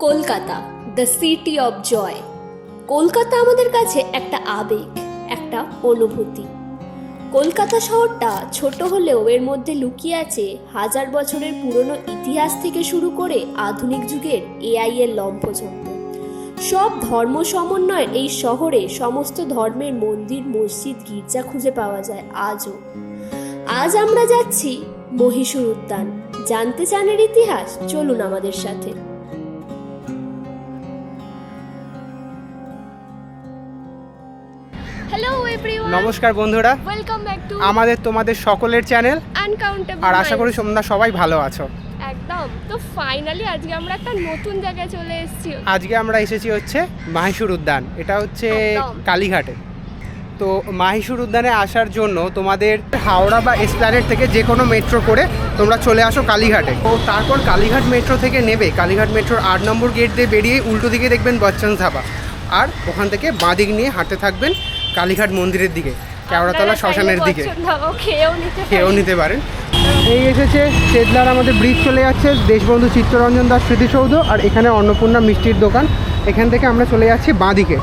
Kolkata the city of joy Kolkata আমাদের কাছে একটা আবেগ, একটা অনুভূতি। কলকাতা শহরটা ছোট হলেও এর মধ্যে লুকিয়ে আছে হাজার বছরের পুরনো ইতিহাস থেকে শুরু করে আধুনিক যুগের এআই এর লম্পচম্প সব ধর্ম সমন্বয়ের এই শহরে সমস্ত ধর্মের মন্দির, মসজিদ, গির্জা খুঁজে পাওয়া যায় আজও। আজ আমরা যাচ্ছি মহীশূর উদ্যান। জানতে চানের ইতিহাস, চলুন আমাদের সাথে। হ্যালো এভরিওয়ান নমস্কার বন্ধুরা। ওয়েলকাম ব্যাক টু আমাদের তোমাদের সকলের চ্যানেল আনকাউন্টেবল আর আশা করি তোমরা সবাই ভালো আছো। একদম। তো ফাইনালি আজকে আমরা একটা নতুন জায়গায় চলে এসেছি। আজকে আমরা এসেছি হচ্ছে মাহিসুর উদ্যান। এটা হচ্ছে কালীঘাটে। তো মাহিসুর উদ্যানে আসার জন্য তোমাদের হাওড়া বা এসপ্ল্যানেট থেকে যে কোনো মেট্রো করে তোমরা চলে আসো কালীঘাটে। তো তারপর কালীঘাট মেট্রো থেকে নেবে। কালীঘাট মেট্রোর আট নম্বর গেট দিয়ে বেরিয়ে উল্টো দিকে দেখবেন বচ্চন ধাবা। আর ওখান থেকে বাঁ দিক নিয়ে হাঁটতে থাকবেন। কালীঘাট মন্দিরের দিকে কেওড়াতলা শ্মশানের দিকে। খেয়েও নিতে পারেন। এই এসেছে চেদলার আমাদের ব্রিজ চলে যাচ্ছে দেশবন্ধু চিত্তরঞ্জন দাস স্মৃতিসৌধ আর এখানে অন্নপূর্ণা মিষ্টির দোকান। এখান থেকে আমরা চলে যাচ্ছি বাঁদিকে।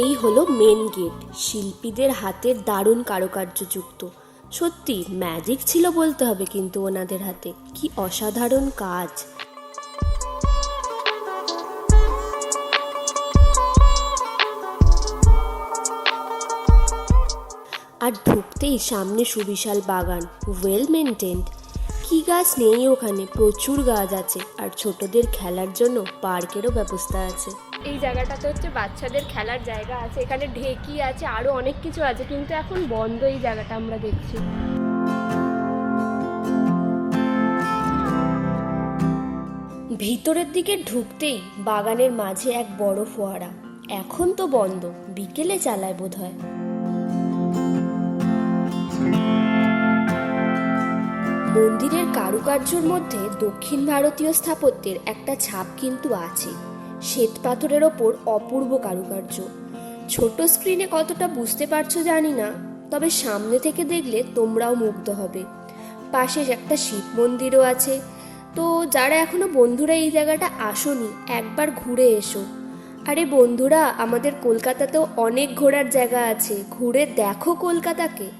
এই হলো মেন গেট শিল্পীদের হাতের দারুণ কারুকার্যযুক্ত সত্যি ম্যাজিক ছিল বলতে হবে কিন্তু ওনাদের হাতে। কি অসাধারণ কাজ। আর ঢুকতেই সামনে সুবিশাল বাগান ওয়েল মেনটেন্ড কি গাছ নেই ওখানে? প্রচুর গাছ আছে। আর ছোটদের খেলার জন্য পার্কেরও ব্যবস্থা আছে। এই জায়গাটাতে হচ্ছে বাচ্চাদের খেলার জায়গা আছে। এখানে ঢেকি আছে আরও অনেক কিছু আছে কিন্তু এখন বন্ধ এই জায়গাটা আমরা দেখছি। ভিতরের দিকে ঢুকতেই বাগানের মাঝে এক বড় ফোয়ারা। এখন তো বন্ধ বিকেলে চালায় বোধহয়। মন্দিরের কারুকার্যর মধ্যে দক্ষিণ ভারতীয় স্থাপত্যের একটা ছাপ কিন্তু আছে, শ্বেত পাথরের ওপর অপূর্ব কারুকার্য। ছোট স্ক্রিনে কতটা বুঝতে পারছ জানি না, তবে সামনে থেকে দেখলে তোমরাও মুগ্ধ হবে। পাশে একটা শিব মন্দিরও আছে। তো যারা এখনও বন্ধুরা এই জায়গাটা আসোনি, একবার ঘুরে এসো। আরে বন্ধুরা, আমাদের কলকাতাতেও অনেক ঘোরার জায়গা আছে। ঘুরে দেখো কলকাতাকে।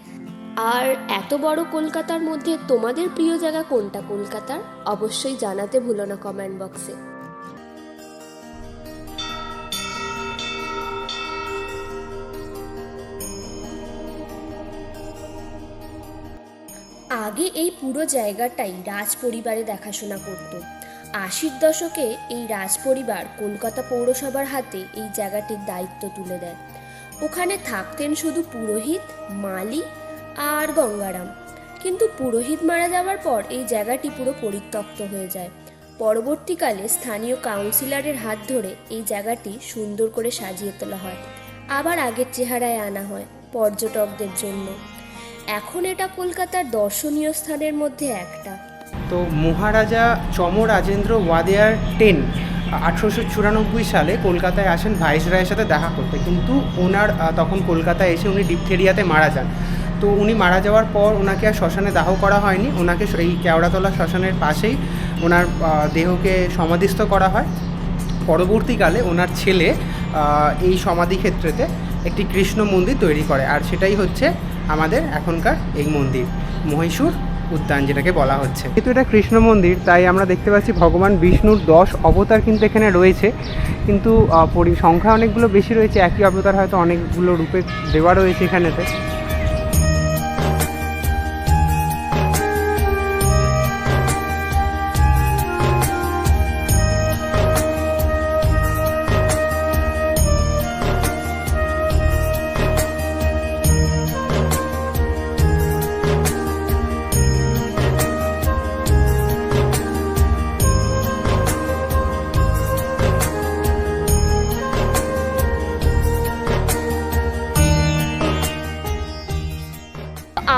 আর এত বড় কলকাতার মধ্যে তোমাদের প্রিয় জায়গা কোনটা কলকাতার? অবশ্যই জানাতে ভুলো না কমেন্ট বক্সে আগে এই পুরো জায়গাটাই রাজ পরিবারে দেখাশোনা করত। আশির দশকে এই রাজ পরিবার কলকাতা পৌরসভার হাতে এই জায়গাটির দায়িত্ব তুলে দেয়। ওখানে থাকতেন শুধু পুরোহিত মালি আর গঙ্গারাম। কিন্তু পুরোহিত মারা যাওয়ার পর এই জায়গাটি পুরো পরিত্যক্ত হয়ে যায়। পরবর্তীকালে স্থানীয় কাউন্সিলরের হাত ধরে এই জায়গাটি সুন্দর করে সাজিয়ে তোলা হয়। আবার আগের চেহারায় আনা হয় পর্যটকদের জন্য। এখন এটা কলকাতার দর্শনীয় স্থানের মধ্যে একটা। তো মহারাজা চমরাজেন্দ্র ওয়াদেয়ার টেন আঠেরোশো চুরানব্বই সালে কলকাতায় আসেন ভাইসরয়ের সাথে দেখা করতে। কিন্তু ওনার তখন কলকাতায় এসে উনি ডিপথেরিয়াতে মারা যান। তো উনি মারা যাওয়ার পর ওনাকে আর শ্মশানে দাহ করা হয়নি। ওনাকে এই কেওড়াতলা শ্মশানের পাশেই ওনার দেহকে সমাধিস্থ করা হয়। পরবর্তীকালে ওনার ছেলে এই সমাধিক্ষেত্রেতে একটি কৃষ্ণ মন্দির তৈরি করে। আর সেটাই হচ্ছে আমাদের এখনকার এই মন্দির, মহীশূর উদ্যান যেটাকে বলা হচ্ছে। যেহেতু এটা কৃষ্ণ মন্দির, তাই আমরা দেখতে পাচ্ছি ভগবান বিষ্ণুর দশ অবতার কিন্তু এখানে রয়েছে। কিন্তু সংখ্যা অনেকগুলো বেশি রয়েছে। একই অবতার হয়তো অনেকগুলো রূপে দেওয়া রয়েছে এখানেতে।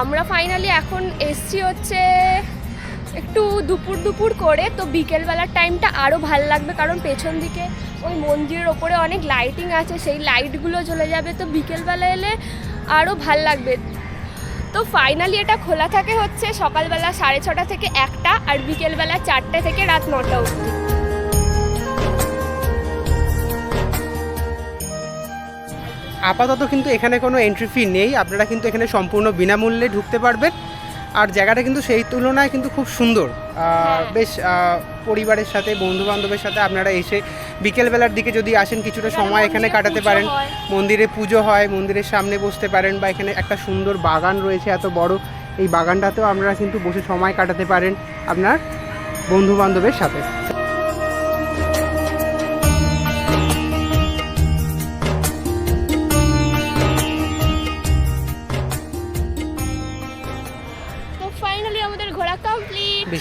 আমরা ফাইনালি এখন এসছি হচ্ছে একটু দুপুর দুপুর করে, তো বিকেলবেলার টাইমটা আরও ভালো লাগবে কারণ পেছন দিকে ওই মন্দিরের ওপরে অনেক লাইটিং আছে, সেই লাইটগুলো জ্বলে যাবে, তো বিকেলবেলা এলে আরও ভালো লাগবে। তো ফাইনালি এটা খোলা থাকে হচ্ছে সকালবেলা সাড়ে ছটা থেকে একটা আর বিকেলবেলা চারটে থেকে রাত নটা অবধি। আপাতত কিন্তু এখানে কোনো এন্ট্রি ফি নেই। আপনারা কিন্তু এখানে সম্পূর্ণ বিনামূল্যে ঢুকতে পারবেন। আর জায়গাটা কিন্তু সেই তুলনায় কিন্তু খুব সুন্দর। হ্যাঁ। বেশ পরিবারের সাথে বন্ধু বান্ধবের সাথে আপনারা এসে বিকেলবেলার দিকে যদি আসেন কিছুটা সময় এখানে কাটাতে পারেন। মন্দিরে পুজো হয় মন্দিরের সামনে বসতে পারেন বা এখানে একটা সুন্দর বাগান রয়েছে এত বড়। এই বাগানটাতেও আপনারা কিন্তু বসে সময় কাটাতে পারেন আপনার বন্ধু বান্ধবের সাথে।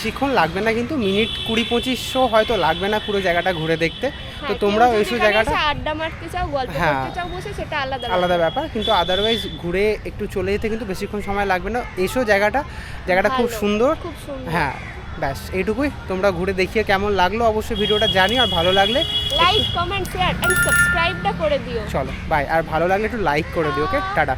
বেশিক্ষণ লাগবে না কিন্তু মিনিট কুড়ি পঁচিশশো হয়তো লাগবে না পুরো জায়গাটা ঘুরে দেখতে। তো তোমরাও এসো জায়গাটা। আড্ডা মারতে চাও গল্প হ্যাঁ। করতে চাও বসে সেটা আলাদা আলাদা ব্যাপার কিন্তু আদারওয়াইজ ঘুরে একটু চলে যেতে কিন্তু বেশিক্ষণ সময় লাগবে না। এসো জায়গাটা জায়গাটা খুব সুন্দর। খুব সুন্দর। হ্যাঁ ব্যাস এইটুকুই। তোমরা ঘুরে দেখিয়ে কেমন লাগল অবশ্যই ভিডিওটা জানিও আর ভালো লাগলে লাইক কমেন্ট শেয়ার এন্ড সাবস্ক্রাইবটা করে দিও। চলো বাই আর ভালো লাগলে একটু লাইক করে দিও ওকে টাটা।